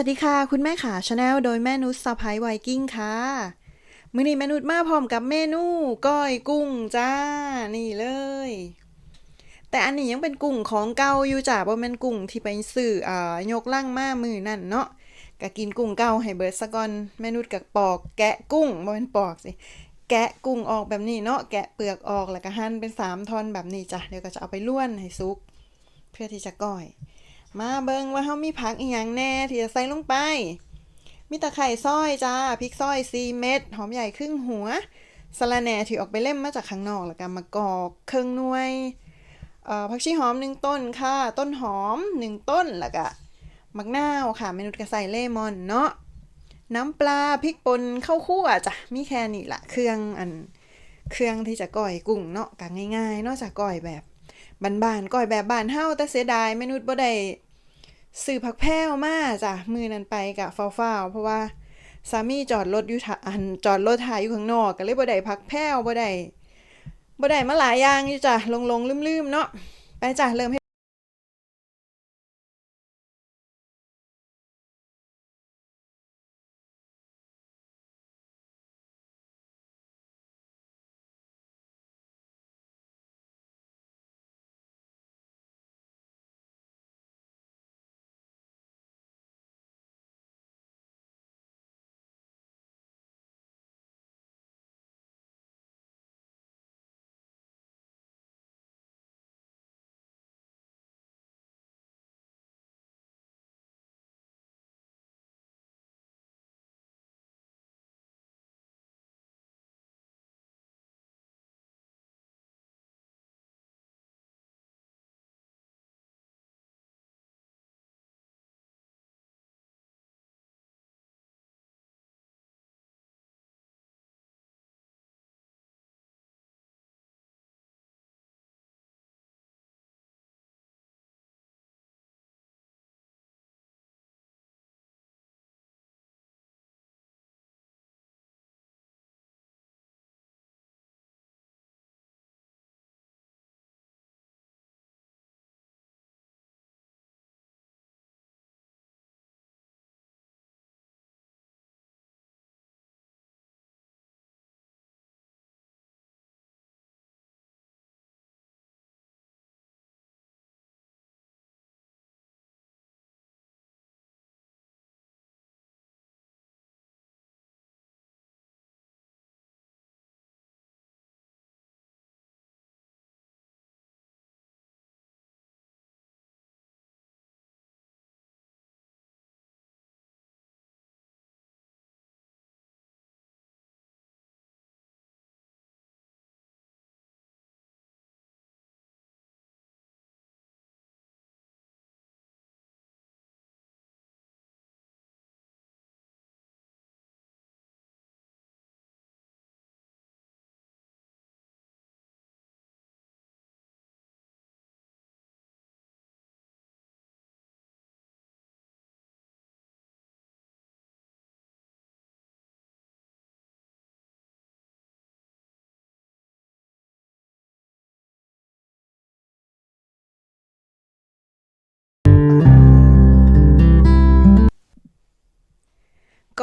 วัสดีค่ะ คุณแม่ขาชาแนลโดยแม่นุชสะพ้ายไวกิ้งค่ะ มื้อนี้แม่นุชมาพร้อมกับเมนูก้อยกุ้งจ้า นี่เลย แต่อันนี้ยังเป็นกุ้งของเก่าอยู่จ้าบ่แม่นกุ้งที่ไปซื้ออ่ายกล่างมามือนั่นเนาะก็กินกุ้งเก่าให้เบิดซะก่อนแม่นุชก็ปอก แกะกุ้งบ่แม่นปอกสิแกะกุ้งออกแบบนี้เนาะแกะเปลือกออกแล้วก็หั่นเป็นสามท่อนแบบนี้จ้ะเดี๋ยวก็จะเอาไปล้วนให้สุก เพื่อที่จะก้อย มาเบิงว่าเฮามีผักอีหยังแน่ที่จะใส่ลงไป มีตะไคร่ซอยจ้าพริกซอย4เม็ดหอมใหญ่ครึ่งหัวสะระแหน่ที่ออกไปเล่มมาจากข้างนอกแล้วก็มากอกเครึ่งน่วยเอ่อผักชีหอมหนึ่งต้นค่ะ ต้นหอมหนึ่งต้นแล้วก็มะนาวค่ะเมนูก็ใส่เลมอนเนาะน้ำปลาพริกป่นข้าวคั่วจ้ะมีแค่นี้ละเครื่องอันเครื่องที่จะก้อยกุ้งเนาะก็ง่ายๆนาะจะก้อยแบบ บ้านๆก้อยแบบบ้านเฮาแต่เสียดายมนุษย์บ่ได้ซื้อผักแพ้วมาจ้ะมือนั้นไปกะฟ้าวๆเพราะว่าสามีจอดรถอยู่ทอันจอดรถถ่ายอยู่ข้างนอกก็เลยบ่ได้ผักแพ้วบ่ได้บ่ได้มาหลายอย่างอยู่จ้ะลงๆลืมๆเนาะไปจ้ะเริ่มให้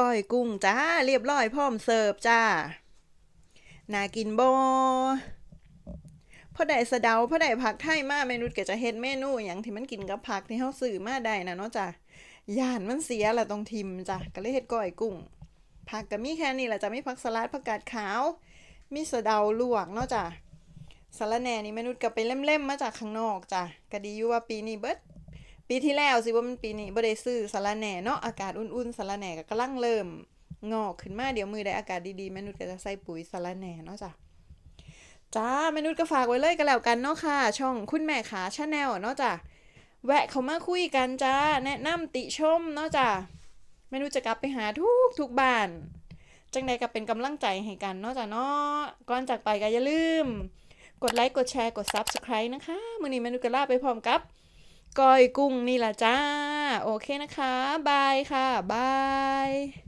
ก้อยกุ้งจ้า เรียบร้อยพร้อมเสิร์ฟจ้า น่ากินบ่พอได้สะเดาพอได้ผักไทยมาเมนูก็จะเฮ็ดเมนูหยังที่มันกินกับผักที่เฮาซื้อมาได้นะเนาะจ้ะย่านมันเสียละต้องทิมจ้ะก็เลยเฮ็ดก้อยกุ้ง ผักก็มีแค่นี้แหละจ้ะมีผักสลัดผักกาดขาว มีสะเดาลวกเนาะจ้ะสะรแหน่นี่เมนูก็ไปเล่มๆมาจากข้างนอกจ้ะก็ดีอยู่ว่าปีนี้เบิด ปีที่แล้วสิว่ามันปีนี้บ่ได้ซื้อสะระแหน่เนาะอากาศอุ่นๆสะระแหน่ก็กำลังเริ่มงอกขึ้นมาเดี๋ยวมือได้อากาศดีๆแมนุชก็จะใส่ปุ๋ยสะระแหน่เนาะจ้ะจ้าแมนุชก็ฝากไว้เลยกันแล้วกันเนาะค่ะ ช่องคุณแม่ขาชาแนลเนาะจ้ะแวะเขามาคุยกันจ้าแนะนำติชมเนาะจ้ะแมนุชจะกลับไปหาทุกทุกบ้าน จังใดก็เป็นกำลังใจให้กันเนาะจ้ะเนาะก่อนจากไปก็อย่าลืม กดไลค์กดแชร์กด Subscribe นะคะ มือนี้แมนุชก็ลาไปพร้อมกับ ก้อยกุ้งนี่ละจ้า โอเคนะคะ บายค่ะ บาย